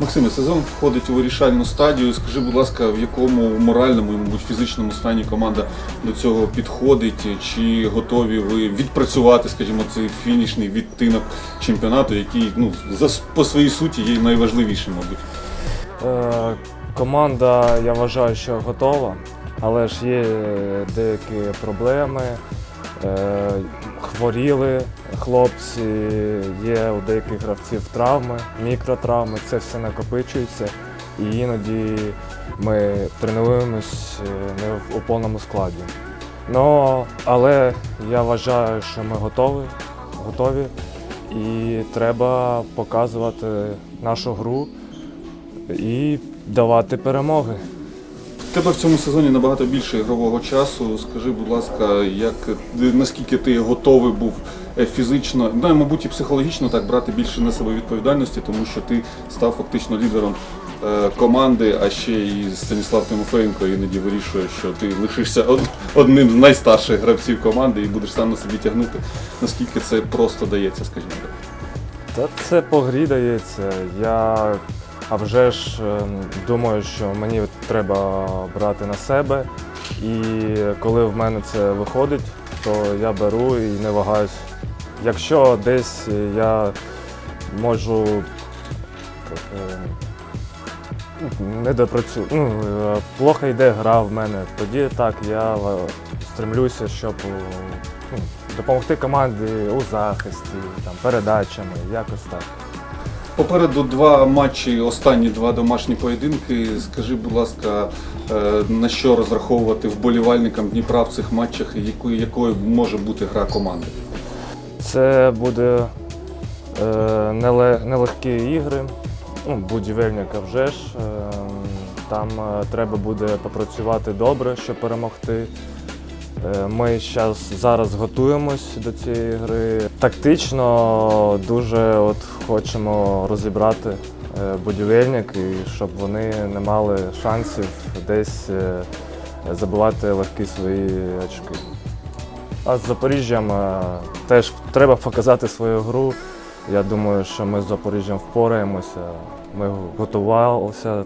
Максиме, сезон входить у вирішальну стадію. Скажи, будь ласка, в якому моральному і, мабуть, фізичному стані команда до цього підходить? Чи готові ви відпрацювати, скажімо, цей фінішний відтинок чемпіонату, який ну, за, по своїй суті є найважливішим, мабуть? Е, команда, я вважаю, що готова, але ж є деякі проблеми. Е, хворіли хлопці, є у деяких гравців травми, мікротравми, це все накопичується. І іноді ми тренуємось е, не у повному складі. Ну, але я вважаю, що ми готові, готові і треба показувати нашу гру і давати перемоги. Тебе в цьому сезоні набагато більше ігрового часу. Скажи, будь ласка, як наскільки ти готовий був е, фізично, ну і, мабуть, і психологічно так брати більше на себе відповідальності, тому що ти став фактично лідером е, команди, а ще і Станіслав Тимофеєнко іноді вирішує, що ти лишишся од- одним з найстарших гравців команди і будеш сам на собі тягнути. Наскільки це просто дається, скажімо так. Та це по грі дається. Я а вже ж е, думаю, що мені треба брати на себе. І коли в мене це виходить, то я беру і не вагаюсь. Якщо десь я можу як, е, не допрацюю, ну, е, плохо йде гра в мене, тоді так я е, стремлюся, щоб е, ну, допомогти команді у захисті, там, передачами, якось так. Попереду два матчі, останні два домашні поєдинки. Скажи, будь ласка, е, на що розраховувати вболівальникам Дніпра в цих матчах і якою, якою може бути гра команди? Це буде е, нелегкі ігри, ну, будівельника вже ж. Е, там треба буде попрацювати добре, щоб перемогти. Е, Ми зараз готуємось до цієї гри. Тактично дуже от хочемо розібрати е, будівельник, і щоб вони не мали шансів десь е, забивати легкі свої очки. А з Запоріжжям теж треба показати свою гру. Я думаю, що ми з Запоріжжям впораємося. Ми готувалися